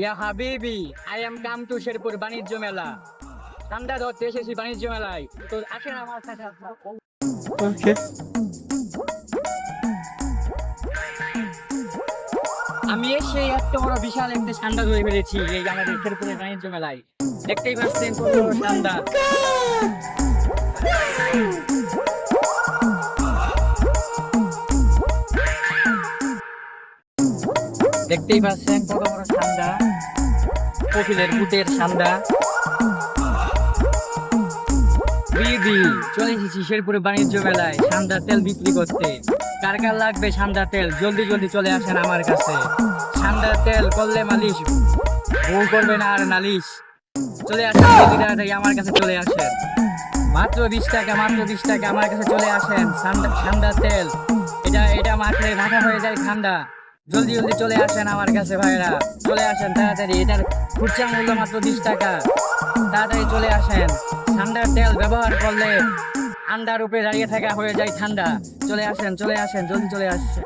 ইয়া হাবিবি I am come to Sherpur বাণিজ্য মেলা। ঠান্ডা ধরতে এসেছি বাণিজ্য মেলায়। তো আসেন আমার সাথে ওকে আমি এসে এত বড় বিশাল একটা ঠান্ডা ধরে ফেলেছি এই আমাদের শেরপুরের বাণিজ্য মেলায়। দেখতেই পাচ্ছেন কত ঠান্ডা। দেখতেই পাচ্ছেন কত বড় ঠান্ডা কপিলের বুটের দিদি চলে এসেছি শেরপুরে বাণিজ্য মেলায় সান্দার তেল বিক্রি করতে। কার কার লাগবে সান্দার তেল? জলদি জলদি চলে আসেন আমার কাছে। সান্দার তেল করলে মালিশ, বউ করবে না আর নালিশ। চলে আসেন তাড়াতাড়ি আমার কাছে চলে আসেন। মাত্র বিশ টাকা, মাত্র বিশ টাকা আমার কাছে চলে আসেন সান্দার সান্দার তেল। এটা এটা মাখলে মাথা হয়ে যায় ঠান্ডা জলদি জলদি চলে আসেন আমার কাছে ভাইরা। চলে আসেন তাড়াতাড়ি। এটার খুচরা মূল্য মাত্র বিশ টাকা। তাড়াতাড়ি চলে আসেন। ঠান্ডার তেল ব্যবহার করলে আন্ডার উপরে দাঁড়িয়ে থাকা হয়ে যায় ঠান্ডা। চলে আসেন চলে আসেন জলদি চলে আসেন।